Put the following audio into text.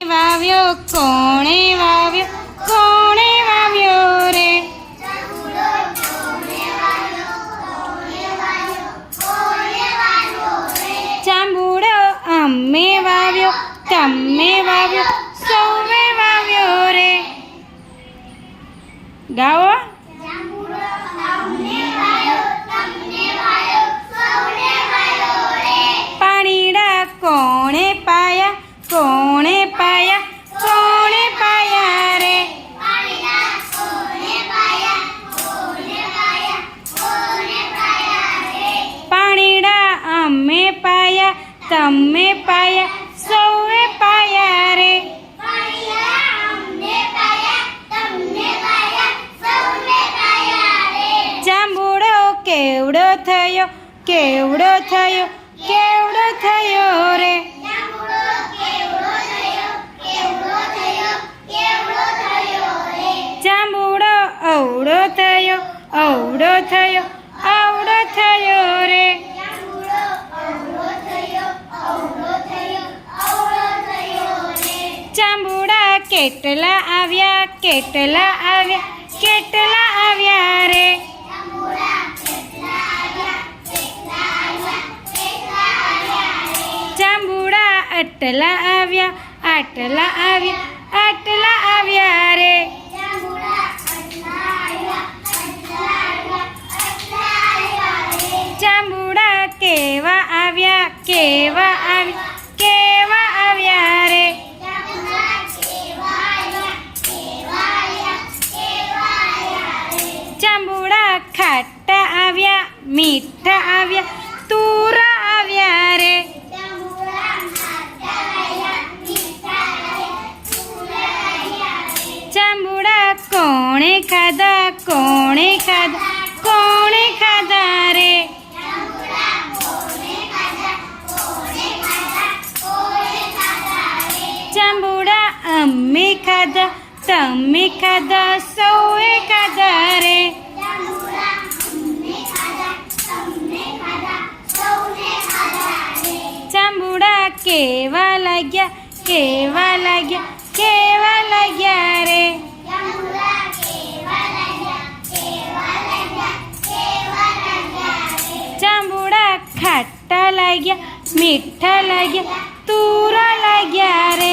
વાવ્યો, કોણે વાવ્યો કોણે વાવ્યો રે? ચાંબુડો અમે વાવ્યો, તમે વાવ્યો, સૌએ વાવ્યો રે. ગાઓ. પાણીડા કોણે પાયા? કોણે પાયા કોણે પાયા રે. પાણીડા અમે પાયા, તમે પાયા, સૌએ પાયા રે. જાંબુડો કેવડો થયો કેવડો થયો કેવડો થયો રે. અવડો થયો અવડો થયો રે. ચાંબુડા કેટલા આવ્યા કેટલા આવ્યા કેટલા આવ્યા રે. ચાંબુડા આટલા આવ્યા આટલા આવ્યા, આટલા કેવા આવ્યા કેવા આવ્યા કેવા આવ્યા રે? જાંબુડા ખાટા આવ્યા, મીઠા આવ્યા, તુરા આવ્યા રે? જાંબુડા કોણે ખાધા કોણે ખાધા? અમે ખાધા, તમે ખાધા, સૌએ ખાધા રે. ચાંબુડા કેવા લાગ્યા કેવા લાગ્યા કેવા લાગ્યા રે. ચાંબુડા ખાટા લાગ્યા, મીઠા લાગ્યા, તુરા લાગ્યા રે.